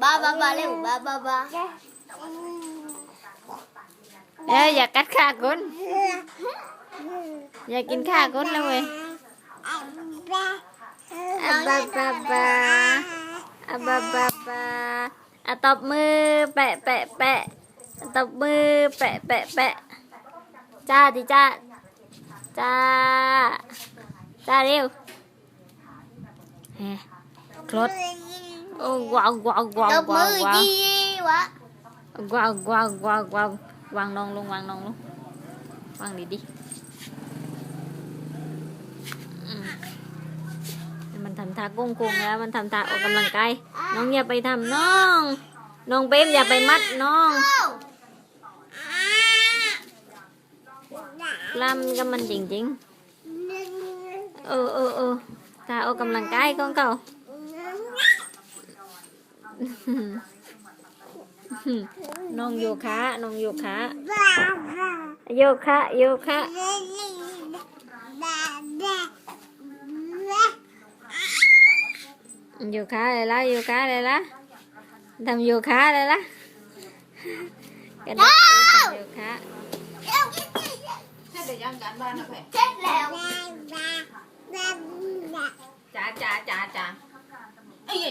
ba ba ba lên ba ba ba เอ้ยอย่ากัดขาคนอย่ากินขาคนนะเว้ยอะบาบาบาอะบาบาบาอะตบมือแปะแปะแปะอะตบมือแปะแปะแปะจ้าดิจ้าจ้าจ้าเร็วเฮ้คลด โอ้ว้าวว้าวว้าว đập ว้าว mưa ว้าว gì quá กวางกวางกวางกวางวางนองลงวางนองลงวางดี ดีอืมมันทำท่าโกุ้งกุ้งแล้วมันทำท่าออกกำลังกายน้องอย่าไปทำน้องน้องเป๊มอย่าไปมัดน้องลำกับมันจริงๆเออเออเออท่าออกกำลังกายของเขาน้องโย